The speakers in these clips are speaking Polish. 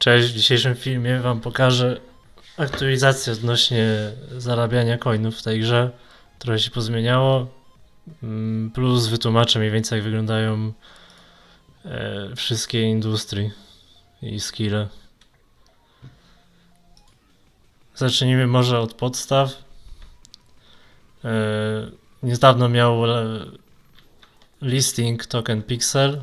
Cześć, w dzisiejszym filmie Wam pokażę aktualizację odnośnie zarabiania coinów w tej grze. Trochę się pozmieniało. Mm, Plus wytłumaczę mniej więcej jak wyglądają e, wszystkie industrie i skille. Zacznijmy może od podstaw. E, niedawno miał listing token Pixel.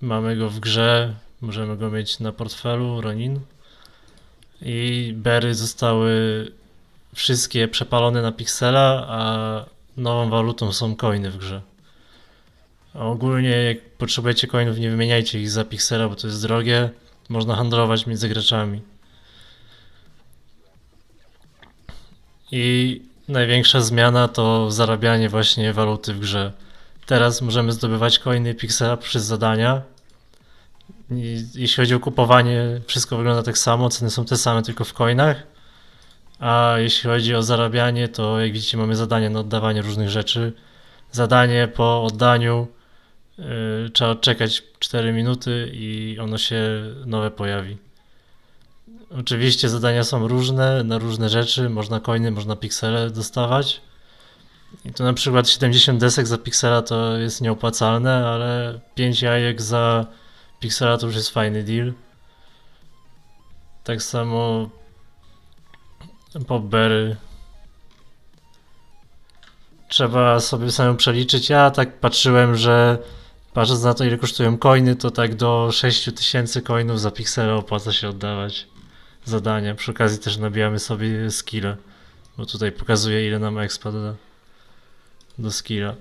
Mamy go w grze, możemy go mieć na portfelu Ronin. I bery zostały wszystkie przepalone na piksela, a nową walutą są coiny w grze. A ogólnie jak potrzebujecie coinów, nie wymieniajcie ich za piksela, bo to jest drogie. Można handlować między graczami. I największa zmiana to zarabianie właśnie waluty w grze. Teraz możemy zdobywać coiny piksela przez zadania. I jeśli chodzi o kupowanie, wszystko wygląda tak samo, ceny są te same, tylko w coinach. A jeśli chodzi o zarabianie, to jak widzicie mamy zadanie na oddawanie różnych rzeczy. Zadanie po oddaniu yy, trzeba odczekać 4 minuty i ono się nowe pojawi. Oczywiście zadania są różne, na różne rzeczy, można coiny, można piksele dostawać. I tu na przykład 70 desek za piksela to jest nieopłacalne, ale 5 jajek za piksela to już jest fajny deal. Tak samo popbery. Trzeba sobie samemu przeliczyć. Ja tak patrzyłem, że patrząc na to ile kosztują coiny, to tak do 6000 coinów za piksela opłaca się oddawać zadania. Przy okazji też nabijamy sobie skille, bo tutaj pokazuje ile nam expa doda do skilla.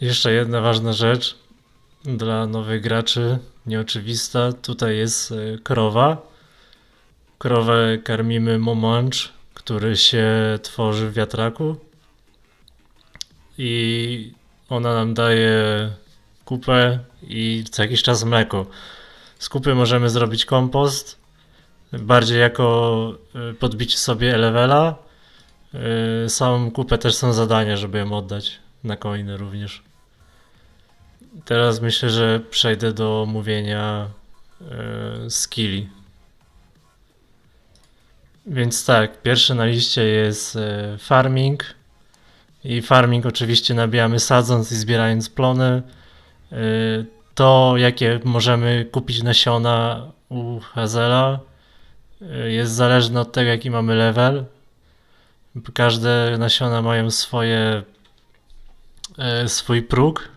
Jeszcze jedna ważna rzecz dla nowych graczy, nieoczywista. Tutaj jest e, krowa. Krowę karmimy momącz, który się tworzy w wiatraku. I ona nam daje kupę i co jakiś czas mleko. Z kupy możemy zrobić kompost, bardziej jako y, podbicie sobie levela. Y, Samą kupę też są zadania, żeby ją oddać na coiny również. Teraz myślę, że przejdę do mówienia y, skilli. Więc tak, pierwszy na liście jest y, farming. I farming oczywiście nabijamy sadząc i zbierając plony. Y, to, jakie możemy kupić nasiona u Hazela, jest zależne od tego, jaki mamy level. Każde nasiona mają swoje, swój próg.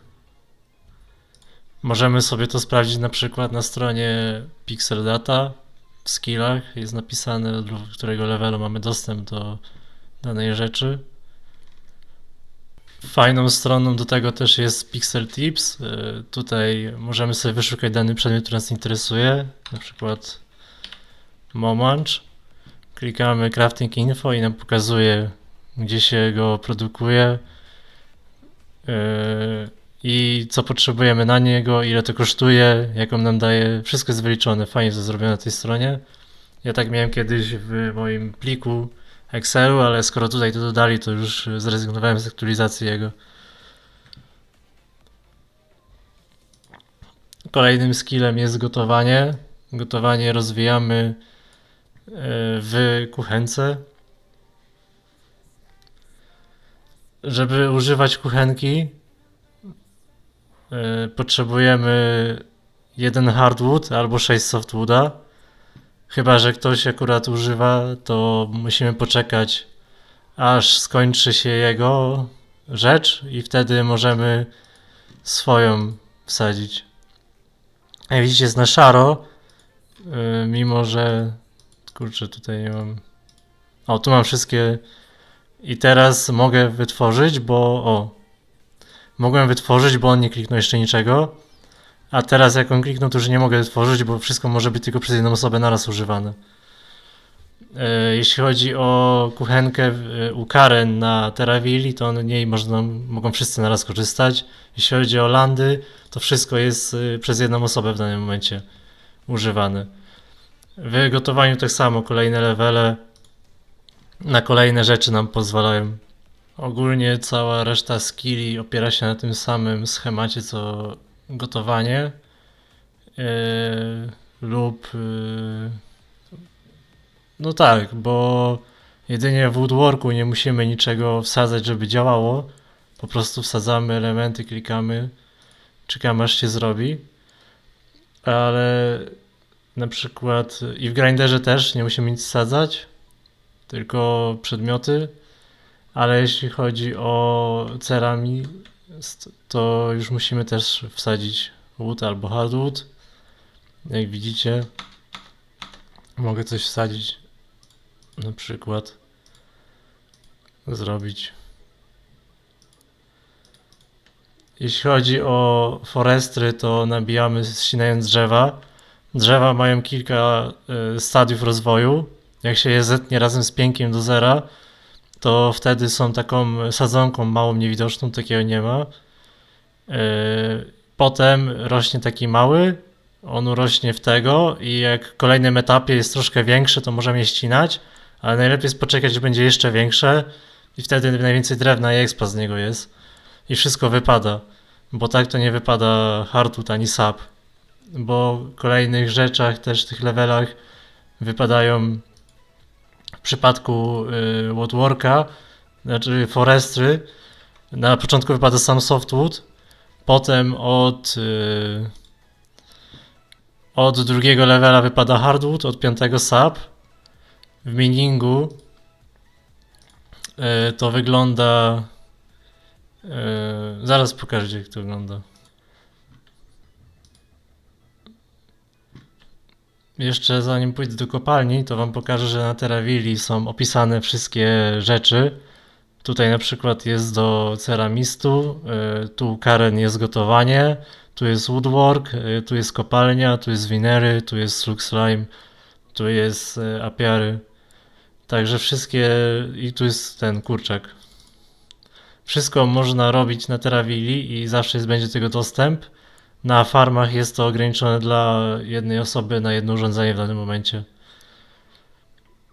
Możemy sobie to sprawdzić na przykład na stronie Pixel Data. W skillach jest napisane, do którego levelu mamy dostęp do danej rzeczy. Fajną stroną do tego też jest Pixel Tips. Y, Tutaj możemy sobie wyszukać dany przedmiot, który nas interesuje, na przykład Momanch. Klikamy Crafting Info i nam pokazuje, gdzie się go produkuje y, i co potrzebujemy na niego, ile to kosztuje, jaką nam daje. Wszystko jest wyliczone, fajnie to zrobione na tej stronie. Ja tak miałem kiedyś w moim pliku Excelu, ale skoro tutaj to dodali, to już zrezygnowałem z aktualizacji jego. Kolejnym skillem jest gotowanie. Gotowanie rozwijamy e, w kuchence. Żeby używać kuchenki, potrzebujemy jeden hardwood albo 6 softwooda. Chyba, że ktoś akurat używa, to musimy poczekać, aż skończy się jego rzecz i wtedy możemy swoją wsadzić. Jak widzicie, jest na szaro, yy, mimo że... Kurczę, tutaj nie mam... O, tu mam wszystkie... I teraz mogę wytworzyć, bo... O! Mogłem wytworzyć, bo on nie kliknął jeszcze niczego. A teraz jak on kliknął, to już nie mogę wytworzyć, bo wszystko może być tylko przez jedną osobę naraz używane. E, Jeśli chodzi o kuchenkę e, u Karen na Terraville, to od niej można, mogą wszyscy naraz korzystać. Jeśli chodzi o landy, to wszystko jest e, przez jedną osobę w danym momencie używane. W gotowaniu tak samo, kolejne levele na kolejne rzeczy nam pozwalają. Ogólnie cała reszta skilli opiera się na tym samym schemacie co gotowanie. lub yy, no tak, bo jedynie w woodworku nie musimy niczego wsadzać, żeby działało. Po prostu wsadzamy elementy, klikamy, czekamy aż się zrobi. Ale na przykład i w grinderze też nie musimy nic wsadzać, tylko przedmioty. Ale jeśli chodzi o cerami, to już musimy też wsadzić wood albo hardwood. Jak widzicie, mogę coś wsadzić, na przykład zrobić. Jeśli chodzi o forestry, to nabijamy ścinając drzewa. Drzewa mają kilka y, stadiów rozwoju. Jak się je zetnie razem z piękiem do zera, to wtedy są taką sadzonką małą, niewidoczną, takiego nie ma. Y, potem rośnie taki mały, on urośnie w tego i jak w kolejnym etapie jest troszkę większy, to możemy je ścinać, ale najlepiej jest poczekać, że będzie jeszcze większe i wtedy najwięcej drewna i expa z niego jest i wszystko wypada, bo tak to nie wypada hardwood ani sap, bo w kolejnych rzeczach, też tych levelach wypadają w przypadku y, woodworka, znaczy forestry, na początku wypada sam softwood, potem od y, od drugiego levela wypada hardwood, od piątego sap. W miningu y, to wygląda zaraz pokażę, jak to wygląda. Jeszcze zanim pójdę do kopalni, to wam pokażę, że na Terawili są opisane wszystkie rzeczy. Tutaj na przykład jest do ceramistu, yy, tu Karen jest gotowanie, tu jest woodwork, yy, tu jest kopalnia, tu jest winery, tu jest slug slime, tu jest yy, apiary. Także wszystkie i tu jest ten kurczak. Wszystko można robić na Terawili i zawsze będzie tego dostęp. Na farmach jest to ograniczone dla jednej osoby na jedno urządzenie w danym momencie.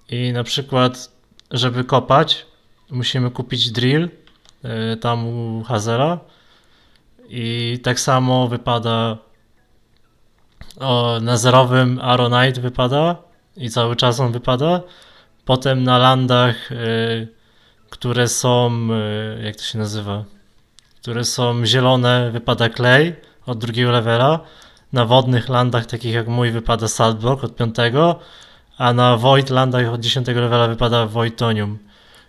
I na przykład, żeby kopać, musimy kupić drill yy, tam u Hazela. I tak samo wypada o, na zerowym Aronite wypada i cały czas on wypada. Potem na landach yy, które są, e, jak to się nazywa, które są zielone, wypada klej od drugiego levela. Na wodnych landach, takich jak mój, wypada saltblock od piątego, a na void landach od dziesiątego levela wypada voidtonium.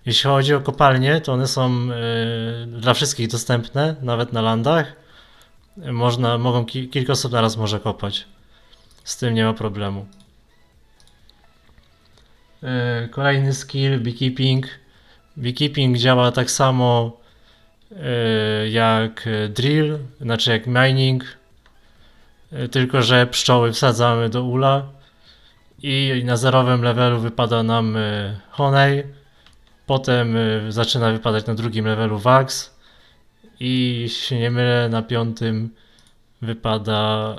Jeśli chodzi o kopalnie, to one są y, dla wszystkich dostępne, nawet na landach. Można, mogą ki kilka osób naraz może kopać. Z tym nie ma problemu. Y, kolejny skill, beekeeping. Beekeeping działa tak samo jak drill, znaczy jak mining, e, tylko że pszczoły wsadzamy do ula i na zerowym levelu wypada nam e, honey, potem zaczyna wypadać na drugim levelu wax i jeśli się nie mylę na piątym wypada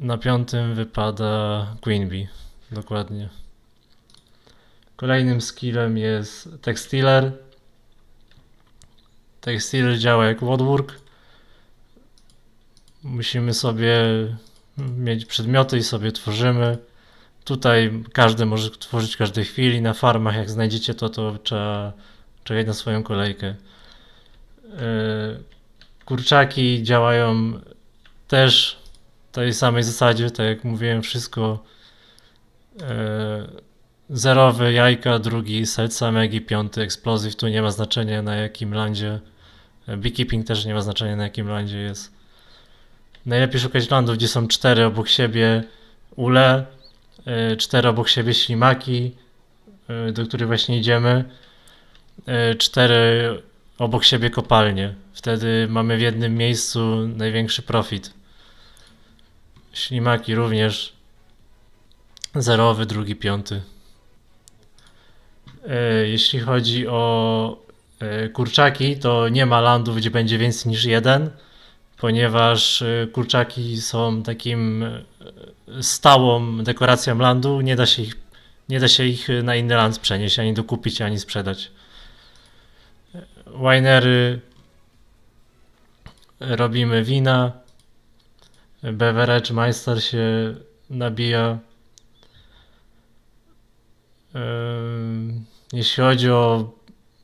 na piątym wypada Queen Bee, dokładnie. Kolejnym skillem jest Textiler. Textiler działa jak woodwork. Musimy sobie mieć przedmioty i sobie tworzymy. Tutaj każdy może tworzyć w każdej chwili. Na farmach, jak znajdziecie to, to trzeba czekać na swoją kolejkę. E, kurczaki działają też w tej samej zasadzie, tak jak mówiłem, wszystko e, zerowy jajka, drugi selcamek i piąty explosive. Tu nie ma znaczenia na jakim landzie. Beekeeping też nie ma znaczenia na jakim landzie jest. Najlepiej szukać landów, gdzie są cztery obok siebie ule, e, cztery obok siebie ślimaki, e, do których właśnie idziemy, e, cztery obok siebie kopalnie. Wtedy mamy w jednym miejscu największy profit. Ślimaki również zerowy, drugi, piąty. E, jeśli chodzi o e, kurczaki, to nie ma landów, gdzie będzie więcej niż jeden, ponieważ e, kurczaki są takim stałą dekoracją landu. Nie da się ich, nie da się ich na inny land przenieść, ani dokupić, ani sprzedać. Winery robimy wina. Beverage Meister się nabija. Ym, Jeśli chodzi o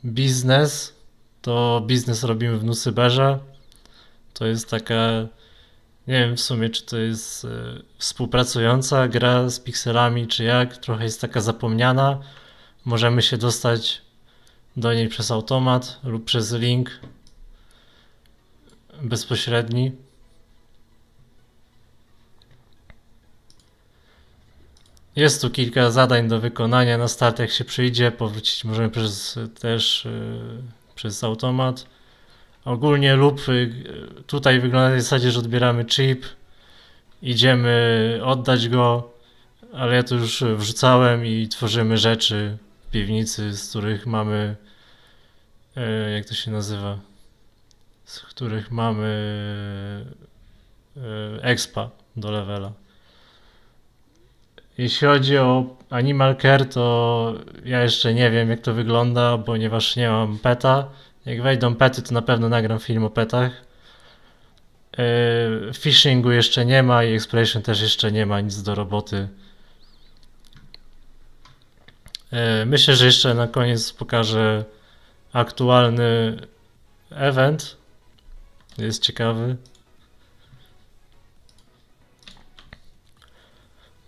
biznes, to biznes robimy w Nusyberze. To jest taka, nie wiem w sumie, czy to jest e, współpracująca gra z pikselami, czy jak. Trochę jest taka zapomniana. Możemy się dostać do niej przez automat lub przez link bezpośredni. Jest tu kilka zadań do wykonania na start, jak się przyjdzie. Powrócić możemy przez, też yy, przez automat. Ogólnie lub y, tutaj wygląda na zasadzie, że odbieramy chip, idziemy oddać go, ale ja to już wrzucałem i tworzymy rzeczy w piwnicy, z których mamy, e, jak to się nazywa, z których mamy expa do levela. Jeśli chodzi o Animal Care, to ja jeszcze nie wiem jak to wygląda, ponieważ nie mam peta. Jak wejdą pety, to na pewno nagram film o petach. Yy, Fishingu jeszcze nie ma i Exploration też jeszcze nie ma nic do roboty. Yy, Myślę, że jeszcze na koniec pokażę aktualny event. Jest ciekawy.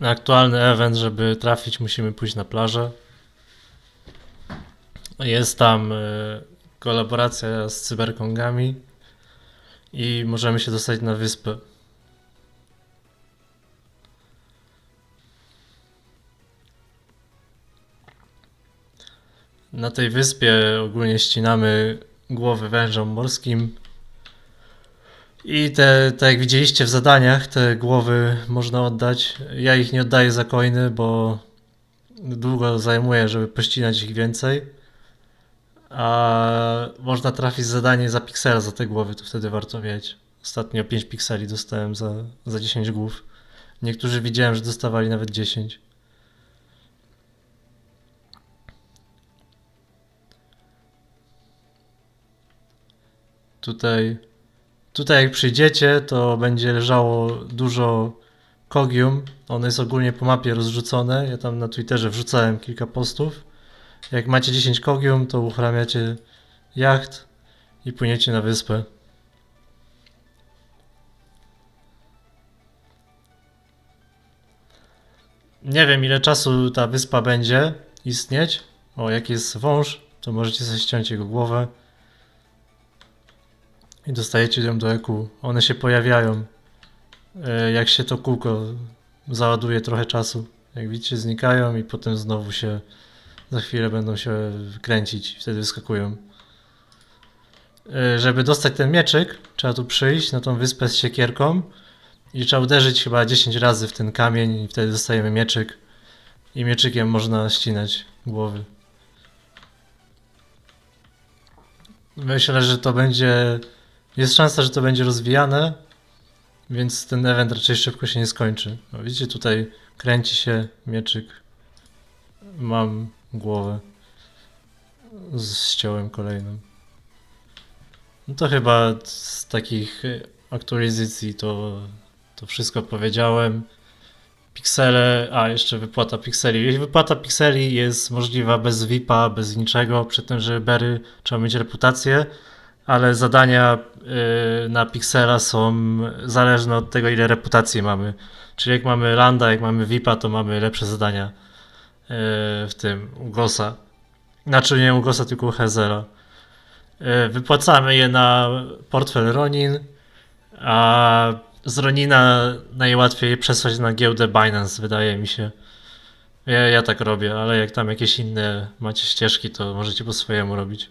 Na aktualny event, żeby trafić, musimy pójść na plażę. Jest tam yy, kolaboracja z cyberkongami i możemy się dostać na wyspę. Na tej wyspie ogólnie ścinamy głowy wężom morskim. I te, tak jak widzieliście w zadaniach, te głowy można oddać. Ja ich nie oddaję za coiny, bo długo zajmuje, żeby pościnać ich więcej. A można trafić zadanie za piksela za te głowy, to wtedy warto mieć. Ostatnio 5 pikseli dostałem za, za 10 głów. Niektórzy widziałem, że dostawali nawet 10. Tutaj, tutaj jak przyjdziecie, to będzie leżało dużo kogium. Ono jest ogólnie po mapie rozrzucone. Ja tam na Twitterze wrzucałem kilka postów. Jak macie 10 kogium, to uchramiacie jacht i płyniecie na wyspę. Nie wiem ile czasu ta wyspa będzie istnieć. O, jak jest wąż, to możecie sobie ściąć jego głowę. I dostajecie ją do EQ. One się pojawiają. e, Jak się to kółko załaduje trochę czasu. Jak widzicie, znikają i potem znowu się za chwilę będą się kręcić wtedy wyskakują. E, Żeby dostać ten mieczyk, trzeba tu przyjść na tą wyspę z siekierką i trzeba uderzyć chyba 10 razy w ten kamień i wtedy dostajemy mieczyk. I mieczykiem można ścinać głowy. Myślę, że to będzie. Jest szansa, że to będzie rozwijane, więc ten event raczej szybko się nie skończy. No, widzicie, tutaj kręci się mieczyk. Mam głowę. Z ściąłem kolejną. No to chyba z takich y, aktualizacji to, to wszystko powiedziałem. Piksele, a jeszcze wypłata pikseli. Wypłata pikseli jest możliwa bez VIP-a, bez niczego, przy tym, że Berry trzeba mieć reputację, ale zadania y, na piksela są zależne od tego, ile reputacji mamy. Czyli jak mamy Landa, jak mamy VIP-a, to mamy lepsze zadania y, w tym u Gosa. Znaczy nie u Gosa, tylko Hezera. Y, Wypłacamy je na portfel Ronin, a z Ronina najłatwiej przesłać na giełdę Binance, wydaje mi się. Ja, ja tak robię, ale jak tam jakieś inne macie ścieżki, to możecie po swojemu robić.